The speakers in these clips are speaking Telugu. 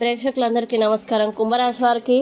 ప్రేక్షకులందరికీ నమస్కారం. కుంభరాశి వారికి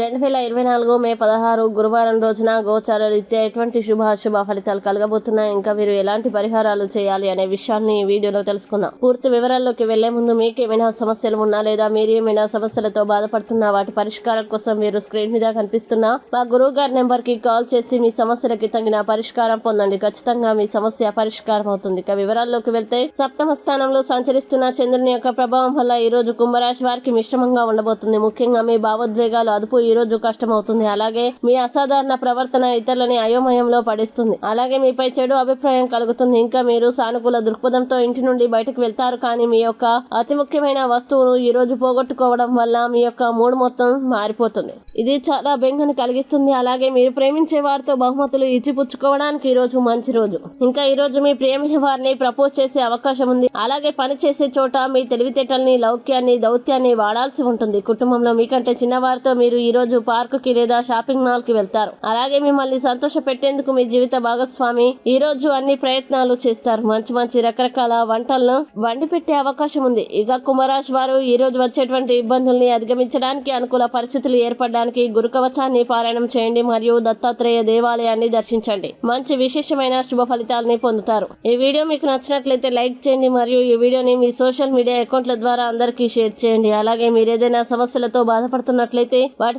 రెండు వేల ఇరవై నాలుగు మే పదహారు గురువారం రోజున గోచార రీత్యా ఎటువంటి శుభాశుభ ఫలితాలు కలగబోతున్నాయి? ఇంకా మీరు ఎలాంటి పరిహారాలు చేయాలి అనే విషయాన్ని ఈ వీడియోలో తెలుసుకుందాం. పూర్తి వివరాల్లోకి వెళ్ళే ముందు మీకు ఏమైనా సమస్యలు ఉన్నా లేదా మీరు ఏమైనా సమస్యలతో బాధపడుతున్నా వాటి పరిష్కారం కోసం మీరు స్క్రీన్ మీద కనిపిస్తున్న మా గురువు గారి నెంబర్కి కాల్ చేసి మీ సమస్యలకి తగిన పరిష్కారం పొందండి. ఖచ్చితంగా మీ సమస్య పరిష్కారం అవుతుంది. ఇక వివరాల్లోకి వెళ్తే సప్తమ స్థానంలో సంచరిస్తున్న చంద్రుని యొక్క ప్రభావం వల్ల ఈ రోజు కుంభరాశి వారికి మిశ్రమంగా ఉండబోతుంది. ముఖ్యంగా మీ భావోద్వేగాలు అదుపు ఈ రోజు కష్టమవుతుంది. అలాగే మీ అసాధారణ ప్రవర్తన ఇతరులని అయోమయంలో పడిస్తుంది. అలాగే మీపై చెడు అభిప్రాయం కలుగుతుంది. ఇంకా మీరు సానుకూల దృక్పథంతో ఇంటి నుండి బయటకు వెళ్తారు. కానీ మీ యొక్క అతి ముఖ్యమైన వస్తువును ఈ రోజు పోగొట్టుకోవడం వల్ల మీ యొక్క మూడు మొత్తం మారిపోతుంది. ఇది చాలా బెంగను కలిగిస్తుంది. అలాగే మీరు ప్రేమించే వారితో బహుమతులు ఇచ్చిపుచ్చుకోవడానికి ఈ రోజు మంచి రోజు. ఇంకా ఈ రోజు మీ ప్రేమిన వారిని ప్రపోజ్ చేసే అవకాశం ఉంది. అలాగే పని చేసే చోట మీ తెలివితేటల్ని లౌక్యాన్ని దౌత్యాన్ని వాడాల్సి ఉంటుంది. కుటుంబంలో మీకంటే చిన్నవారితో మీరు ఈ ఈరోజు పార్కు కి లేదా షాపింగ్ మాల్కి వెళ్తారు. అలాగే మిమ్మల్ని సంతోష పెట్టేందుకు మీ జీవిత భాగస్వామి ఈ రోజు అన్ని ప్రయత్నాలు చేస్తారు. మంచి మంచి రకరకాల వంటలను వండి పెట్టే అవకాశం ఉంది. ఇక కుంభరాశి వారు ఈ రోజు వచ్చేటువంటి ఇబ్బందుల్ని అధిగమించడానికి అనుకూల పరిస్థితులు ఏర్పడడానికి గురుకవచాన్ని పారాయణం చేయండి మరియు దత్తాత్రేయ దేవాలయాన్ని దర్శించండి. మంచి విశేషమైన శుభ ఫలితాలని పొందుతారు. ఈ వీడియో మీకు నచ్చినట్లయితే లైక్ చేయండి మరియు ఈ వీడియోని మీ సోషల్ మీడియా అకౌంట్ల ద్వారా అందరికీ షేర్ చేయండి. అలాగే మీరు ఏదైనా సమస్యలతో బాధపడుతున్నట్లయితే వాటి